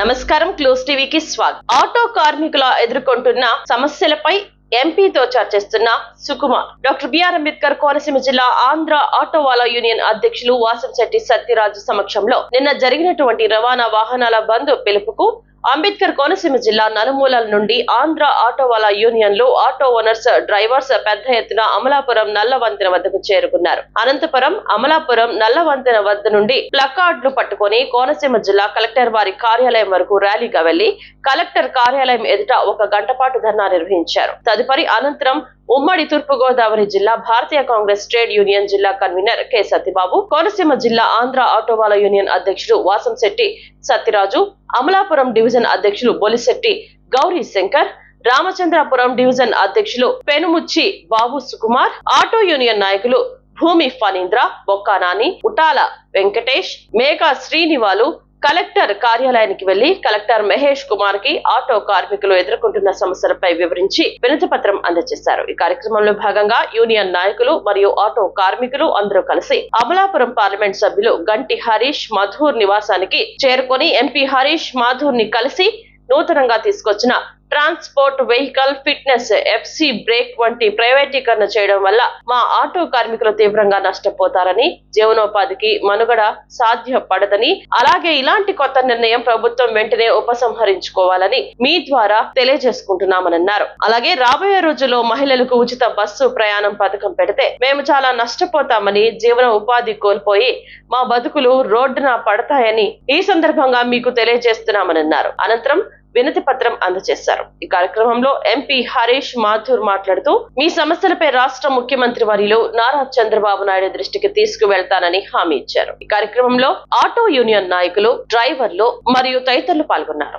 నమస్కారం క్లోజ్ టీవీకి స్వాగతం. ఆటో కార్మికుల ఎదుర్కొంటున్న సమస్యలపై ఎంపీతో చర్చిస్తున్న సుకుమార్. డాక్టర్ బిఆర్ అంబేద్కర్ కోనసీమ జిల్లా ఆంధ్ర ఆటోవాలా యూనియన్ అధ్యక్షులు వాసంశెట్టి సత్యరాజు సమక్షంలో నిన్న జరిగినటువంటి రవాణా వాహనాల బంద్ పిలుపుకు అంబేద్కర్ కోనసీమ జిల్లా నలుమూలల నుండి ఆంధ్ర ఆటోవాలా యూనియన్లో ఆటో ఓనర్స్ డ్రైవర్స్ పెద్ద ఎత్తున అమలాపురం నల్లవంతెన వద్దకు చేరుకున్నారు. అనంతపురం అమలాపురం నల్లవంతెన వద్ద నుండి ప్లకార్డులు పట్టుకొని కోనసీమ జిల్లా కలెక్టర్ వారి కార్యాలయం వరకు ర్యాలీగా వెళ్ళి కలెక్టర్ కార్యాలయం ఎదుట ఒక గంట పాటు ధర్నా నిర్వహించారు. తదుపరి అనంతరం ఉమ్మడి తూర్పు గోదావరి జిల్లా భారతీయ కాంగ్రెస్ ట్రేడ్ యూనియన్ జిల్లా కన్వీనర్ కె. సత్యబాబు కోనసీమ జిల్లా ఆంధ్ర ఆటోవాల యూనియన్ అధ్యక్షుడు వాసంశెట్టి సత్యరాజు అమలాపురం డివిజన్ అధ్యక్షులు బొలిశెట్టి గౌరీ శంకర్ రామచంద్రపురం డివిజన్ అధ్యక్షులు పెనుముచ్చి బాబు సుకుమార్ ఆటో యూనియన్ నాయకులు భూమి ఫణీంద్ర బొక్కానాని ఉటాల వెంకటేష్ మేఘా శ్రీనివాలు కలెక్టర్ కార్యాలయానికి వెళ్ళి కలెక్టర్ మహేష్ కుమార్కి ఆటో కార్మికులు ఎదుర్కొంటున్న సమస్యలపై వివరించి వినతిపత్రం అందజేశారు. ఈ కార్యక్రమంలో భాగంగా యూనియన్ నాయకులు మరియు ఆటో కార్మికులు అందరూ కలిసి అమలాపురం పార్లమెంట్ సభ్యులు గంటి హరీష్ మధూర్ నివాసానికి చేరుకొని ఎంపీ హరీష్ మాధూర్ని కలిసి నూతనంగా తీసుకొచ్చిన transport vehicle fitness FC break వంటి ప్రైవేటీకరణ చేయడం వల్ల మా ఆటో కార్మికులు తీవ్రంగా నష్టపోతారని జీవనోపాధికి మనుగడ సాధ్యపడదని అలాగే ఇలాంటి కొత్త నిర్ణయం ప్రభుత్వం వెంటనే ఉపసంహరించుకోవాలని మీ ద్వారా తెలియజేసుకుంటున్నామన్నారు అలాగే రాబోయే రోజుల్లో మహిళలకు ఉచిత బస్సు ప్రయాణం పథకం పెడితే మేము చాలా నష్టపోతామని జీవన ఉపాధి కోల్పోయి మా బతుకులు రోడ్డున పడతాయని ఈ సందర్భంగా మీకు తెలియజేస్తున్నామన్నారు అనంతరం వినతి పత్రం అందజేశారు. ఈ కార్యక్రమంలో ఎంపీ హరీష్ మాథూర్ మాట్లాడుతూ మీ సమస్యలపై రాష్ట్ర ముఖ్యమంత్రి వారిలో నారా చంద్రబాబు నాయుడు దృష్టికి తీసుకువెళ్తానని హామీ ఇచ్చారు. ఈ కార్యక్రమంలో ఆటో యూనియన్ నాయకులు డ్రైవర్లు మరియు తదితరులు పాల్గొన్నారు.